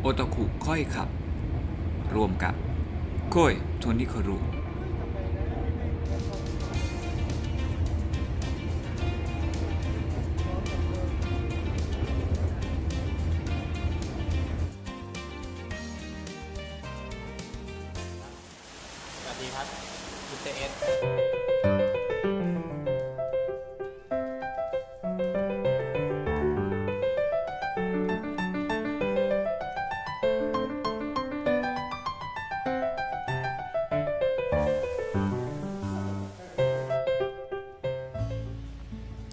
โอตาคุค่อยขับ รวมกับโคยโทนิคารุสวัสดีครับคุณเตเอส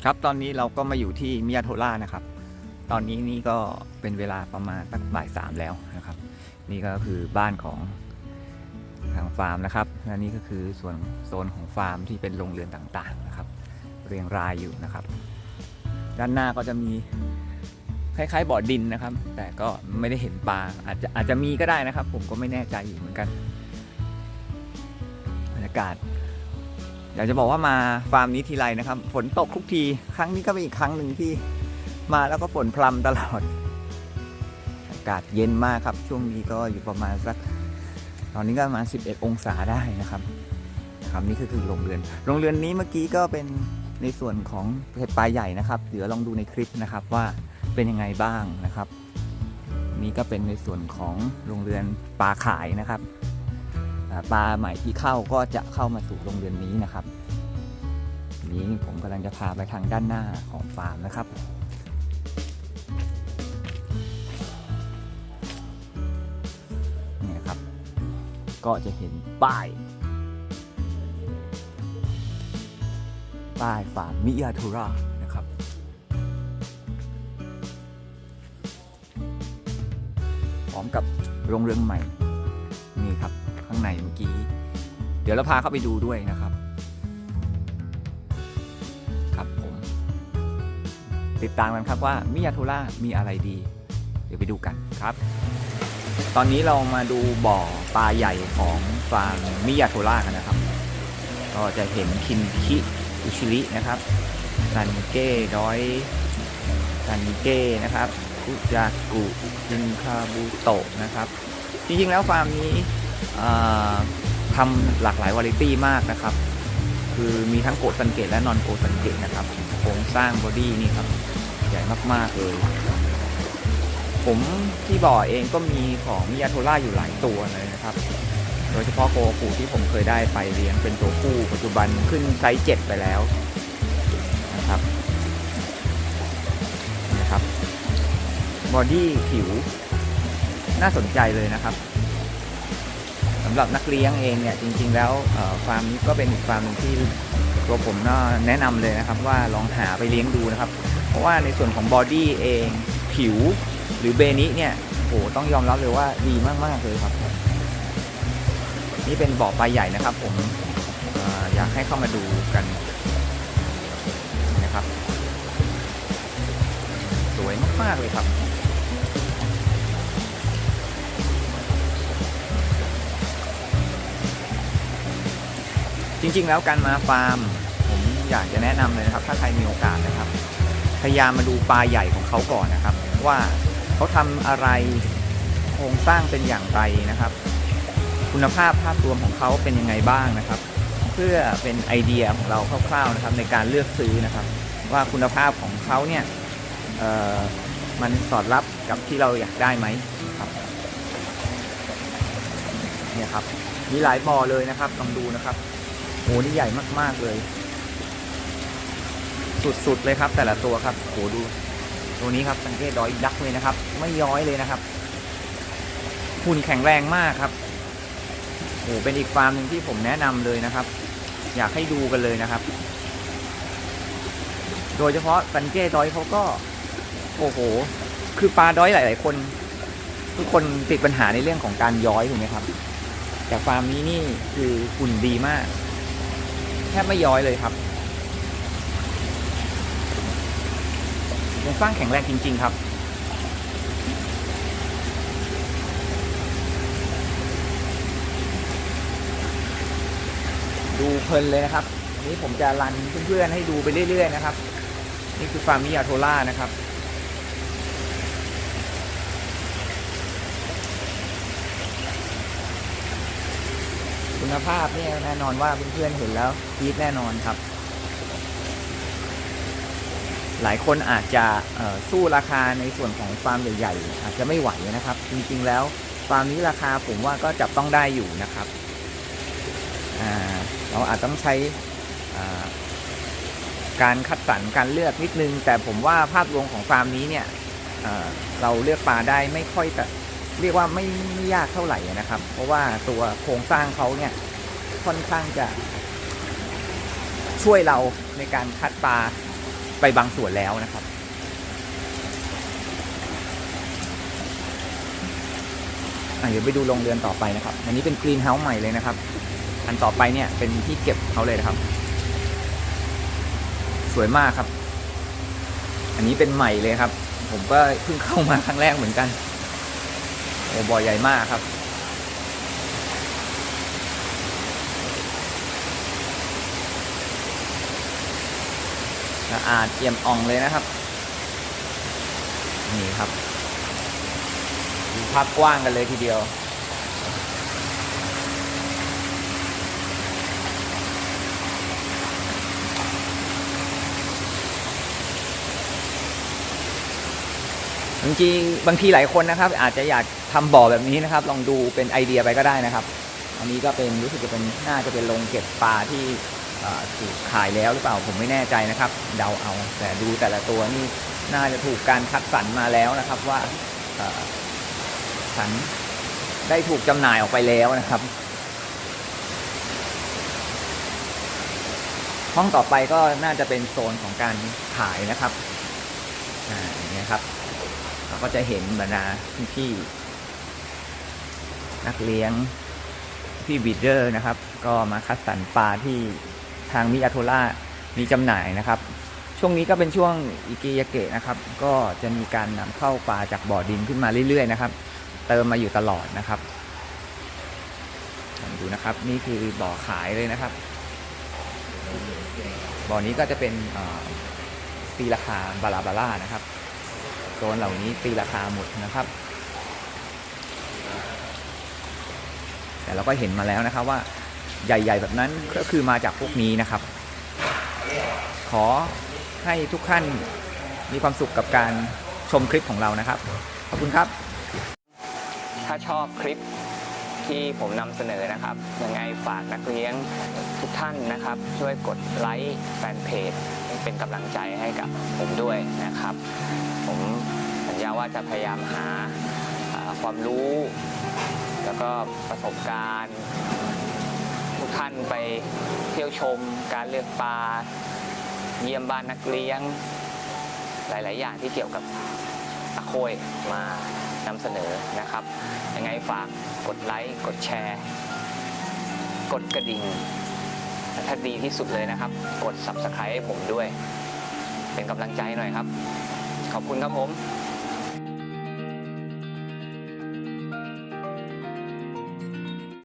ครับตอนนี้เราก็มาอยู่ที่มิยาโทล่านะครับ ตอนนี้นี่ก็เป็นเวลาประมาณสักบ่ายสามแล้วนะครับ นี่ก็คือบ้านของทางฟาร์มนะครับและนี่ก็คือส่วนโซนของฟาร์มที่เป็นโรงเรือนต่างๆนะครับ เรียงรายอยู่นะครับ ด้านหน้าก็จะมีคล้ายๆบ่อดินนะครับ แต่ก็ไม่ได้เห็นปลาอาจจะอาจจะมีก็ได้นะครับ ผมก็ไม่แน่ใจอยู่เหมือนกันบรรยากาศ อยากจะบอกว่ามาฟาร์มนี้ทีไรนะครับ ฝนตกทุกที ครั้งนี้ก็เป็นอีกครั้งหนึ่งที่มาแล้วก็ฝนพรำตลอด อากาศเย็นมากครับ ช่วงนี้ก็อยู่ประมาณสัก ตอนนี้ก็ประมาณ 11 องศาได้นะครับครับนี่ก็คือโรงเรือน โรงเรือนนี้เมื่อกี้ก็เป็นในส่วนของเห็ดปลาใหญ่นะครับ เดี๋ยวลองดูในคลิปนะครับว่าเป็นยังไงบ้างนะครับ นี่ก็เป็นในส่วนของโรงเรือนปลาขายนะครับ ปลาใหม่ที่เข้าก็จะเข้ามาสู่โรงเรือนนี้นะครับนี้ผมกำลังจะพาไปทางด้านหน้าของฟาร์มนะครับนี่ครับ ก็จะเห็นป้ายป้ายฟาร์มมิยาทูรานะครับพร้อมกับโรงเรือนใหม่นี่ครับ ข้างในเมื่อกี้ เดี๋ยวเราพาเข้าไปดูด้วยนะครับ ครับผม ติดตามกันครับว่ามิยาทูรามีอะไรดี เดี๋ยวไปดูกันครับ ตอนนี้เรามาดูบ่อปลาใหญ่ของฟาร์มมิยาโทล่ากันนะครับ ก็จะเห็นคินคิอุชิรินะครับซันเก้ดอยซันเก้นะครับคุจากุจินคาบูโตะนะครับ จริงๆ แล้วฟาร์มนี้ ทำหลากหลายวาไรตี้มากนะครับ คือมีทั้งโกดสันเกตและนอนโกดสันเกตนะครับโครงสร้างบอดี้นี่ครับใหญ่มากๆเลย ผมที่บ่อเองก็มีของมิยาโทล่าอยู่หลายตัวเลยนะครับ โดยเฉพาะโกฟูที่ผมเคยได้ไปเลี้ยงเป็นตัวผู้ปัจจุบันขึ้นไซส์เจ็ดไปแล้วนะครับนะครับบอดี้ผิวน่าสนใจเลยนะครับ สำหรับนักเลี้ยงเองเนี่ยจริง ๆ แล้วฟาร์มนี้ก็เป็นอีกฟาร์มหนึ่งที่ตัวผมน่แนะนำเลยนะครับว่าลองหาไปเลี้ยงดูนะครับ เพราะว่าในส่วนของบอดี้เองผิวหรือเบนิเนี่ยโหต้องยอมรับเลยว่าดีมากๆเลยครับ นี่เป็นบ่อปลาใหญ่นะครับ ผมออยากให้เข้ามาดูกันนะครับ สวยมากๆเลยครับ จริงๆ แล้วการมาฟาร์ม ผมอยากจะแนะนำเลยนะครับ ถ้าใครมีโอกาสนะครับ พยายามมาดูปลาใหญ่ของเขาก่อนนะครับ ว่าเขาทำอะไรโครงสร้างเป็นอย่างไรนะครับ คุณภาพภาพรวมของเขาเป็นยังไงบ้างนะครับ เพื่อเป็นไอเดียของเราคร่าวๆนะครับในการเลือกซื้อนะครับ ว่าคุณภาพของเขาเนี่ยเอ่อมันสอดรับกับที่เราอยากได้ไหมครับเนี่ยครับมีหลายบ่อเลยนะครับลองดูนะครับ โหนี่ใหญ่มาก ๆ เลย สุด ๆ เลยครับ แต่ละตัวครับโหดู ตัวนี้ครับสังเกตดอยยักษ์เลยนะครับ ไม่ย้อยเลยนะครับหุ่นแข็งแรงมากครับโอ้เป็นอีกฟาร์มหนึ่งที่ผมแนะนำเลยนะครับ อยากให้ดูกันเลยนะครับ โดยเฉพาะสันเก้ดอยเขาก็ โอ้โห คือปลาดอยหลาย ๆ คน ทุกคนติดปัญหาในเรื่องของการย้อยถูกไหมครับ แต่ฟาร์มนี้นี่คือหุ่นดีมาก แทบไม่ย้อยเลยครับโครงสร้างแข็งแรงจริง ๆ ครับดูเพลินเลยนะครับนนี้ผมจะรันเพื่อนๆให้ดูไปเรื่อย ๆ นะครับ นี่คือฟาร์มิยาโทล่านะครับ คุณภาพเนี่ยแน่นอนว่าเพื่อนๆเห็นแล้วคิดแน่นอนครับ หลายคนอาจจะสู้ราคาในส่วนของฟาร์มใหญ่ๆ อาจจะไม่ไหวนะครับ จริงๆแล้วฟาร์มนี้ราคาผมว่าก็จับต้องได้อยู่นะครับเราอาจต้องใช้การคัดสรรการเลือกนิดนึง แต่ผมว่าภาพรวมของฟาร์มนี้เนี่ยเอ่อเราเลือกปลาได้ไม่ค่อยแต่ เรียกว่าไม่ไม่ยากเท่าไหร่นะครับ เพราะว่าตัวโครงสร้างเขาเนี่ยค่อนข้างจะ ช่วยเราในการคัดปลาไปบางส่วนแล้วนะครับเดี๋ยวไปดูโรงเรือนต่อไปนะครับ อันนี้เป็นกรีนเฮาส์ใหม่เลยนะครับ อันต่อไปเนี่ยเป็นที่เก็บเขาเลยนะครับ สวยมากครับ อันนี้เป็นใหม่เลยครับ ผมก็เพิ่งเข้ามาครั้งแรกเหมือนกัน โอ้บ่อใหญ่มากครับ สะอาดเอี่ยมอ่องเลยนะครับ นี่ครับดูภาพกว้างกันเลยทีเดียวบางทีบางทีหลายคนนะครับ อาจจะอยาก ทำบ่อแบบนี้นะครับ ลองดูเป็นไอเดียไปก็ได้นะครับ อันนี้ก็เป็นรู้สึกจะเป็นน่าจะเป็นโรงเก็บปลาที่ถูกขายแล้วหรือเปล่าผมไม่แน่ใจนะครับ เดาเอาแต่ดูแต่ละตัวนี่น่าจะถูกการคัดสรรมาแล้วนะครับว่าสรรได้ถูกจำหน่ายออกไปแล้วนะครับ ห้องต่อไปก็น่าจะเป็นโซนของการขายนะครับอ่าอย่างเงี้ยครับ เราก็จะเห็นบรรดาพี่ๆ นักเลี้ยงพี่บีดเดอร์นะครับ ก็มาคัดสรรปลาที่ทางมิอาโทล่ามีจำหน่ายนะครับ ช่วงนี้ก็เป็นช่วงอิกิยาเกะนะครับ ก็จะมีการนำเข้าปลาจากบ่อดินขึ้นมาเรื่อยๆนะครับ เติมมาอยู่ตลอดนะครับดูนะครับนี่คือบ่อขายเลยนะครับ บ่อนี้ก็จะเป็นตีราคาบาลาบาร่านะครับโซนเหล่านี้ตีราคาหมดนะครับ แต่เราก็เห็นมาแล้วนะครับว่าใหญ่ๆ แบบนั้นก็คือมาจากพวกนี้นะครับ ขอให้ทุกท่านมีความสุขกับการชมคลิปของเรานะครับ ขอบคุณครับ ถ้าชอบคลิปที่ผมนำเสนอนะครับยังไงฝากนักเลี้ยงทุกท่านนะครับ ช่วยกดไลค์แฟนเพจเป็นกำลังใจให้กับผมด้วยนะครับ ผมสัญญาว่าจะพยายามหาความรู้ ก็ประสบการณ์ ทุกท่านไปเที่ยวชมการเลือกปลา เยี่ยมบ้านนักเลี้ยง หลาย ๆ อย่างที่เกี่ยวกับตะโคยมานำเสนอนะครับ ยังไงฝากกดไลค์กดแชร์ กดกระดิ่งถ้าดีที่สุดเลยนะครับ กด subscribe ให้ผมด้วย เป็นกำลังใจหน่อยครับ ขอบคุณครับผม